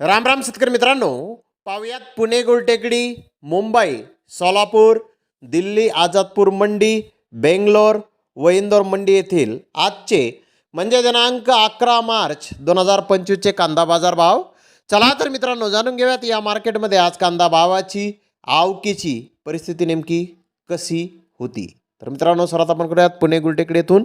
राम राम शेतकरी मित्रांनो. पाहुयात पुणे गुलटेकडी मुंबई सोलापूर दिल्ली आझादपूर मंडी बेंगलोर व इंदोर मंडी येथील आजचे म्हणजे दिनांक अकरा मार्च दोन हजार पंचवीसचे कांदा बाजार भाव. चला तर मित्रांनो जाणून घेऊयात या मार्केटमध्ये आज कांदा भावाची आवकीची परिस्थिती नेमकी कशी होती? तर मित्रांनो सर्वात आपण करूयात पुणे गुलटेकडे येथून.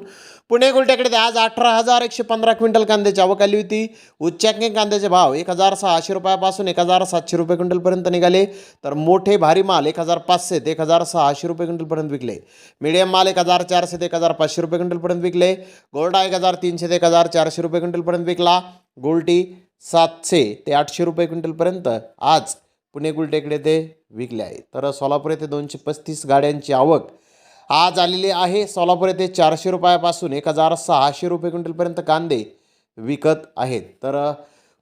पुणे गुलटेकडे आज अठरा हजार एकशे पंधरा क्विंटल कांद्याची आवक आली होती. उच्चांकी कांद्याचे भाव एक हजार सहाशे रुपयापासून एक हजार सातशे रुपये क्विंटलपर्यंत निघाले. तर मोठे भारी माल एक हजार पाचशे ते एक हजार सहाशे रुपये क्विंटलपर्यंत विकले. मिडियम माल एक हजार चारशे ते एक हजार पाचशे रुपये क्विंटलपर्यंत विकले. गोल्डा एक हजार तीनशे ते एक हजार चारशे रुपये क्विंटलपर्यंत विकला. गोल्टी सातशे ते आठशे रुपये क्विंटलपर्यंत आज पुणे गुलटेकडे ते विकले आहे. तर सोलापूर येथे दोनशे पस्तीस गाड्यांची आवक आज आलेले आहे सोलापूर येथे चारशे रुपयापासून एक हजार सहाशे रुपये क्विंटलपर्यंत कांदे विकत आहेत. तर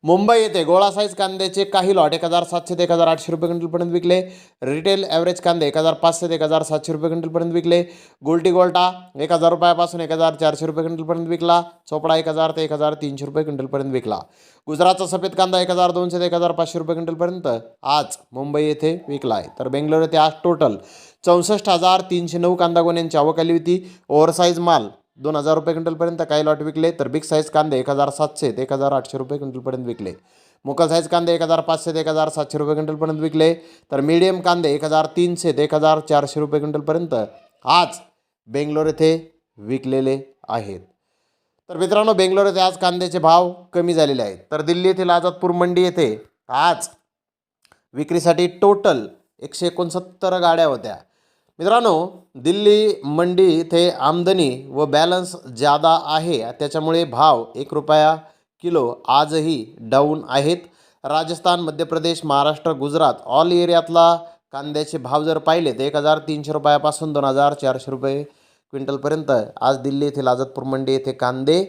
मुंबई येथे गोळा साईज कांद्याचे काही लॉट एक हजार सातशे ते एक हजार आठशे रुपये क्विंटलपर्यंत विकले. रिटेल ॲव्हरेज कांदे एक हजार पाचशे ते एक हजार सातशे रुपये क्विंटलपर्यंत विकले. गोल्टी गोल्टा एक हजार रुपयापासून एक हजार चारशे रुपये क्विंटलपर्यंत विकला. चोपडा एक हजार ते एक हजार तीनशे रुपये क्विंटलपर्यंत विकला. गुजरातचा सफेद कांदा एक हजार दोनशे ते एक हजार पाचशे रुपये क्विंटलपर्यंत आज मुंबई येथे विकला आहे तर बेंगलोर येथे आज टोटल चौसष्ट हजार तीनशे नऊ कांदा गोण्यांची आवक आली होती. ओव्हरसाईज माल दोन हजार रुपये क्विंटलपर्यंत काही लॉट विकले तर बिग साईज कांदे एक हजार सातशे ते एक हजार आठशे रुपये क्विंटलपर्यंत विकले. मोकल साईज कांदे एक हजार पाचशे ते एक हजार सातशे रुपये क्विंटलपर्यंत विकले तर मीडियम कांदे एक हजार तीनशे ते एक हजार चारशे रुपये क्विंटलपर्यंत आज बेंगलोर येथे विकलेले आहेत. तर मित्रांनो बेंगलोर येथे आज कांद्याचे भाव कमी झालेले आहेत. तर दिल्ली येथील आझादपूर मंडी येथे आज विक्रीसाठी टोटल एकशे एकोणसत्तर गाड्या होत्या. मित्रांनो दिल्ली मंडी इथे आमदनी व बॅलन्स जादा आहे त्याच्यामुळे भाव एक रुपया किलो आजही डाऊन आहेत. राजस्थान मध्य प्रदेश महाराष्ट्र गुजरात ऑल एरियातला कांद्याचे भाव जर पाहिले तर एक हजार तीनशे रुपयापासून दोन हजार चारशे रुपये क्विंटलपर्यंत आज दिल्ली येथील आझादपूर मंडी येथे कांदे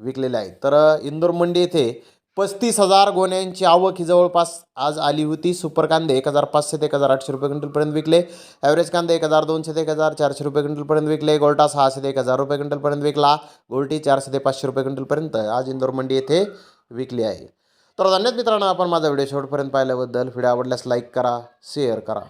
विकलेले आहेत. तर इंदोर मंडी येथे पस्तीस हजार गोण्यांची आवक ही जवळपास आज आली होती. सुपर कांदे एक हजार पाचशे ते एक हजार आठशे रुपये क्विंटलपर्यंत विकले. ॲव्हरेज कांदे एक हजार दोनशे ते एक हजार चारशे रुपये क्विंटलपर्यंत विकले. गोल्टा सहाशे ते एक हजार रुपये क्विंटलपर्यंत विकला. गोल्टी चारशे ते पाचशे रुपये क्विंटलपर्यंत आज इंदोर मंडी येथे विकली आहे. तर धन्यवाद मित्रांनो आपण माझा व्हिडिओ शेवटपर्यंत पाहिल्याबद्दल. व्हिडिओ आवडल्यास लाईक करा शेअर करा.